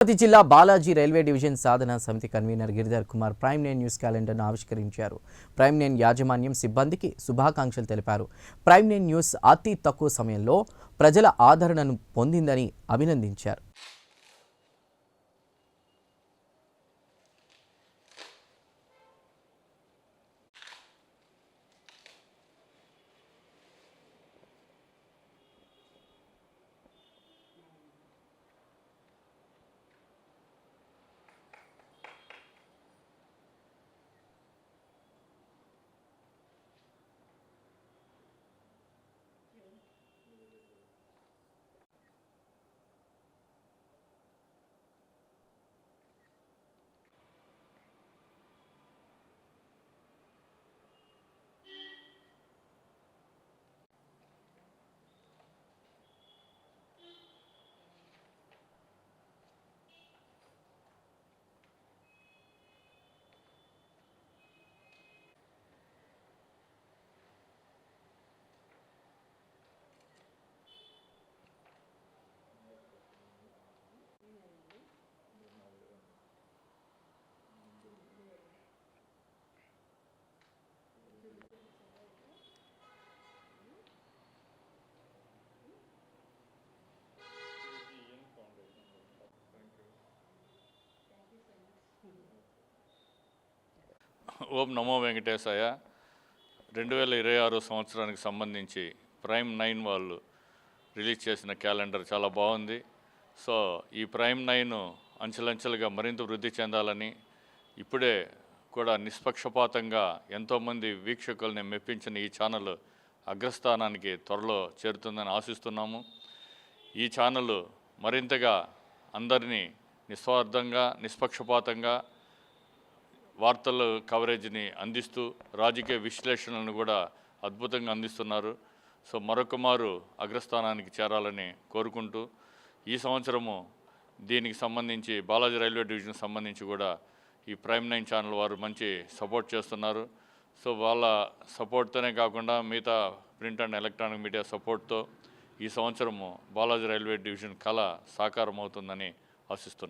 తిరుపతి జిల్లా Balaji railway division Sadhana Samiti convener Giridhar Kumar prime nine news క్యాలెండర్ను ఆవిష్కరించారు. Prime nine యాజమాన్యం సిబ్బందికి శుభాకాంక్షలు తెలిపారు. ప్రైమ్ నైన్ న్యూస్ అతి తక్కువ సమయంలో ప్రజల ఆదరణను పొందిందని అభినందించారు. ఓం నమో వెంకటేశాయ. రెండు వేల ఇరవై ఆరు సంవత్సరానికి సంబంధించి ప్రైమ్ నైన్ వాళ్ళు రిలీజ్ చేసిన క్యాలెండర్ చాలా బాగుంది. సో ఈ ప్రైమ్ నైన్ అంచెలంచెలుగా మరింత వృద్ధి చెందాలని ఇప్పుడే కూడా నిష్పక్షపాతంగా ఎంతోమంది వీక్షకుల్ని మెప్పించిన ఈ ఛానల్ అగ్రస్థానానికి త్వరలో చేరుతుందని ఆశిస్తున్నాము. ఈ ఛానల్ మరింతగా అందరినీ నిస్వార్థంగా నిష్పక్షపాతంగా వార్తల కవరేజ్ని అందిస్తూ రాజకీయ విశ్లేషణలను కూడా అద్భుతంగా అందిస్తున్నారు. సో మరొక మారు అగ్రస్థానానికి చేరాలని కోరుకుంటూ ఈ సంవత్సరము దీనికి సంబంధించి బాలాజీ రైల్వే డివిజన్కి సంబంధించి కూడా ఈ ప్రైమ్ నైన్ ఛానల్ వారు మంచి సపోర్ట్ చేస్తున్నారు. సో వాళ్ళ సపోర్ట్తోనే కాకుండా మిగతా ప్రింట్ అండ్ ఎలక్ట్రానిక్ మీడియా సపోర్ట్తో ఈ సంవత్సరము బాలాజీ రైల్వే డివిజన్ కళ సాకారం అవుతుందని ఆశిస్తున్నాను